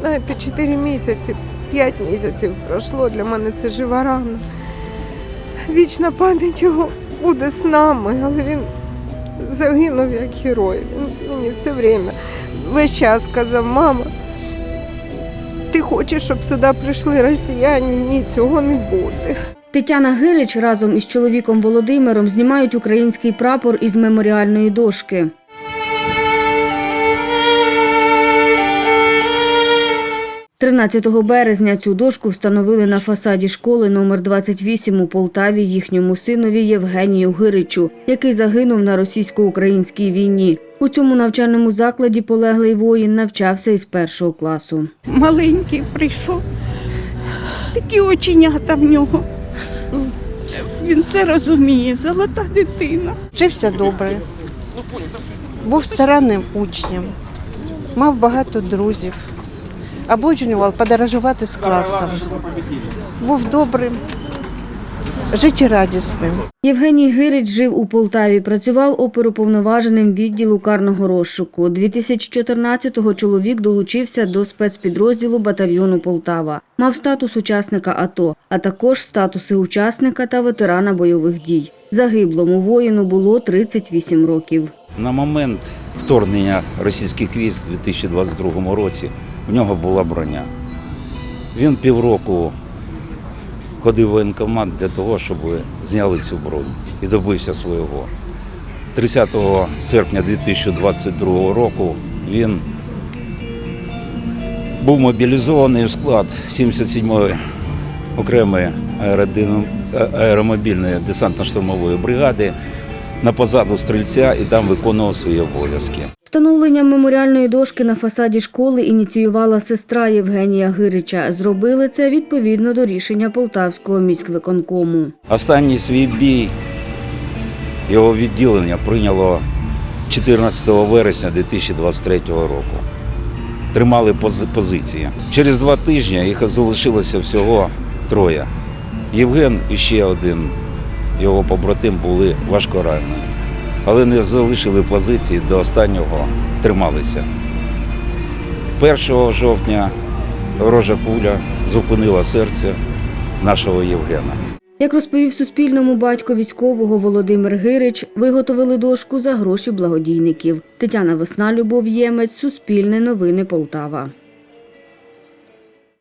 Знаєте, 4 місяці, 5 місяців пройшло. Для мене це жива рана. Вічна пам'ять його буде з нами, але він загинув як герой. Він мені все время весь час казав, мама, ти хочеш, щоб сюди прийшли росіяни? Ні, цього не буде. Тетяна Гирич разом із чоловіком Володимиром знімають український прапор із меморіальної дошки. «13 березня цю дошку встановили на фасаді школи номер 28 у Полтаві їхньому синові Євгенію Гиричу, який загинув на російсько-українській війні. У цьому навчальному закладі полеглий воїн навчався із першого класу. маленький прийшов. Такі оченята в нього. Він все розуміє, золота дитина. Вчився добре, був старанним учнем, мав багато друзів, обожнював подорожувати з класом. Був добрим, життєрадісним. Євгеній Гирич жив у Полтаві, працював оперуповноваженим відділу карного розшуку. 2014-го чоловік долучився до спецпідрозділу батальйону Полтава. Мав статус учасника АТО, а також статуси учасника та ветерана бойових дій. Загиблому воїну було 38 років. На момент вторгнення російських військ у 2022 році в нього була броня. Він півроку ходив в воєнкомат для того, щоб зняли цю броню і добився свого. 30 серпня 2022 року він був мобілізований в склад 77-ї окремої аеромобільної десантно-штурмової бригади на позаду стрільця і там виконував свої обов'язки. Встановлення меморіальної дошки на фасаді школи ініціювала сестра Євгенія Гирича. Зробили це відповідно до рішення Полтавського міськвиконкому. Останній свій бій його відділення прийняло 14 вересня 2023 року. Тримали пози- позиції. Через два тижні їх залишилося всього троє. Євген і ще один його побратим були важко ранені. Але не залишили позиції до останнього трималися. 1 жовтня ворожа куля зупинила серце нашого Євгена. Як розповів Суспільному батько військового Володимир Гирич, виготовили дошку за гроші благодійників. Тетяна Весна, Любов Ємець, Суспільне новини Полтава.